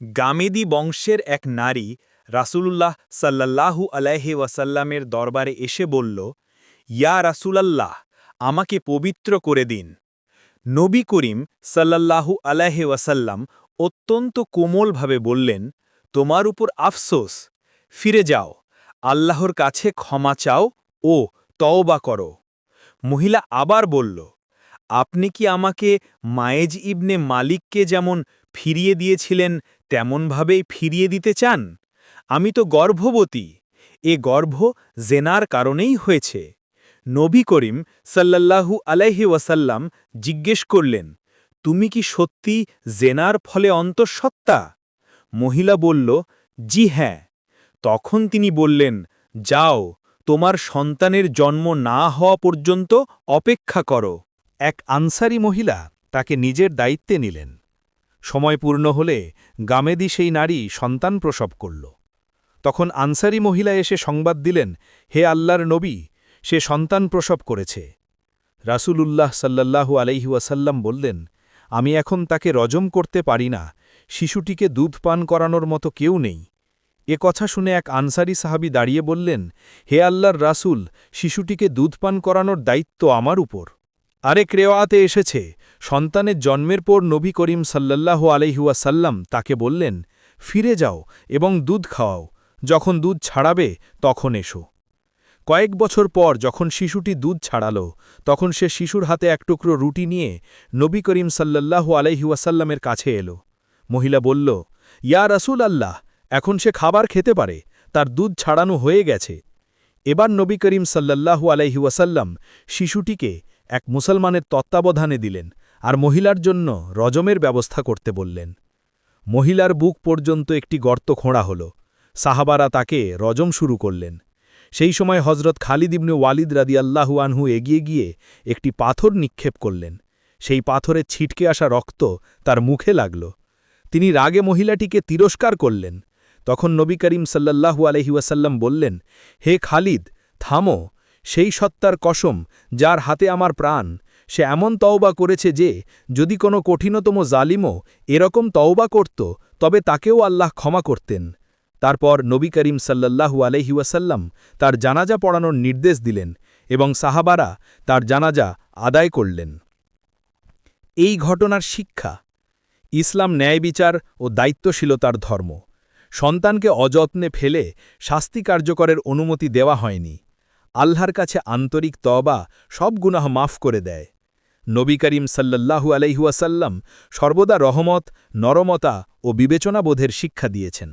গামেদি বংশের এক নারী রাসূলুল্লাহ সাল্লাল্লাহু আলাইহি ওয়াসাল্লামের দরবারে এসে বলল, ইয়া রাসূলাল্লাহ, আমাকে পবিত্র করে দিন। নবী করিম সাল্লাল্লাহু আলাইহি ওয়াসাল্লাম অত্যন্ত কোমলভাবে বললেন, তোমার উপর আফসোস, ফিরে যাও, আল্লাহর কাছে ক্ষমা চাও ও তওবা করো। মহিলা আবার বলল, আপনি কি আমাকে মায়েজ ইবনে মালিককে যেমন ফিরিয়ে দিয়েছিলেন, তেমনভাবেই ফিরিয়ে দিতে চান? আমি তো গর্ভবতী। এ গর্ভ জেনার কারণেই হয়েছে। নবী করিম সাল্লাল্লাহু আলাইহি ওয়াসাল্লাম জিজ্ঞেস করলেন, তুমি কি সত্যি জেনার ফলে অন্তঃসত্ত্বা? মহিলা বলল, জি হ্যাঁ। তখন তিনি বললেন, যাও, তোমার সন্তানের জন্ম না হওয়া পর্যন্ত অপেক্ষা করো। এক আনসারি মহিলা তাকে নিজের দায়িত্বে নিলেন। সময় পূর্ণ হলে গামেদি সেই নারী সন্তান প্রসব করল। তখন আনসারি মহিলা এসে সংবাদ দিলেন, হে আল্লাহর নবী, সে সন্তান প্রসব করেছে। রাসূলুল্লাহ সাল্লাল্লাহু আলাইহুয়াসাল্লাম বললেন, আমি এখন তাকে রজম করতে পারি না। শিশুটিকে দুধ পান করানোর মতো কেউ নেই। এ কথা শুনে এক আনসারি সাহাবি দাঁড়িয়ে বললেন, হে আল্লাহর রাসূল, শিশুটিকে দুধ পান করানোর দায়িত্ব আমার উপর। আরেক রেওয়াতে এসেছে, সন্তানের জন্মের পর নবী করিম সাল্লাল্লাহু আলহিউসাল্লাম তাকে বললেন, ফিরে যাও এবং দুধ খাওয়াও, যখন দুধ ছাড়াবে তখন এসো। কয়েক বছর পর যখন শিশুটি দুধ ছাড়াল, তখন সে শিশুর হাতে এক টুকরো রুটি নিয়ে নবী করিম সাল্লাল্লাহু আলহিউসাল্লামের কাছে এলো। মহিলা বলল, ইয়া রাসূল আল্লাহ এখন সে খাবার খেতে পারে, তার দুধ ছাড়ানো হয়ে গেছে। এবার নবী করিম সাল্লাল্লাহু আলহিউসাল্লাম শিশুটিকে এক মুসলমানের তত্ত্বাবধানে দিলেন আর মহিলার জন্য রজমের ব্যবস্থা করতে বললেন। মহিলার বুক পর্যন্ত একটি গর্ত খোঁড়া হল। সাহাবারা তাকে রজম শুরু করলেন। সেই সময় হজরত খালিদ ইবনে ওয়ালিদ রাদি আল্লাহু আনহু এগিয়ে গিয়ে একটি পাথর নিক্ষেপ করলেন। সেই পাথরে ছিটকে আসা রক্ত তার মুখে লাগল। তিনি রাগে মহিলাটিকে তিরস্কার করলেন। তখন নবী করিম সাল্লাল্লাহু আলহিউসাল্লাম বললেন, হে খালিদ, থামো। সেই সত্তার কসম যার হাতে আমার প্রাণ, সে এমন তওবা করেছে যে, যদি কোনো কঠিনতম জালিমও এরকম তওবা করত, তবে তাকেও আল্লাহ ক্ষমা করতেন। তারপর নবী করিম সাল্লাল্লাহু আলহিউসাল্লাম তার জানাজা পড়ানোর নির্দেশ দিলেন এবং সাহাবারা তার জানাজা আদায় করলেন। এই ঘটনার শিক্ষা, ইসলাম ন্যায় বিচার ও দায়িত্বশীলতার ধর্ম। সন্তানকে অযত্নে ফেলে শাস্তি কার্যকরের অনুমতি দেওয়া হয়নি। আল্লাহর কাছে আন্তরিক তবা সব গুনাহ মাফ করে দেয়। নবী করিম সাল্লাল্লাহু আলাইহুয়াসাল্লাম সর্বদা রহমত, নরমতা ও বিবেচনাবোধের শিক্ষা দিয়েছেন।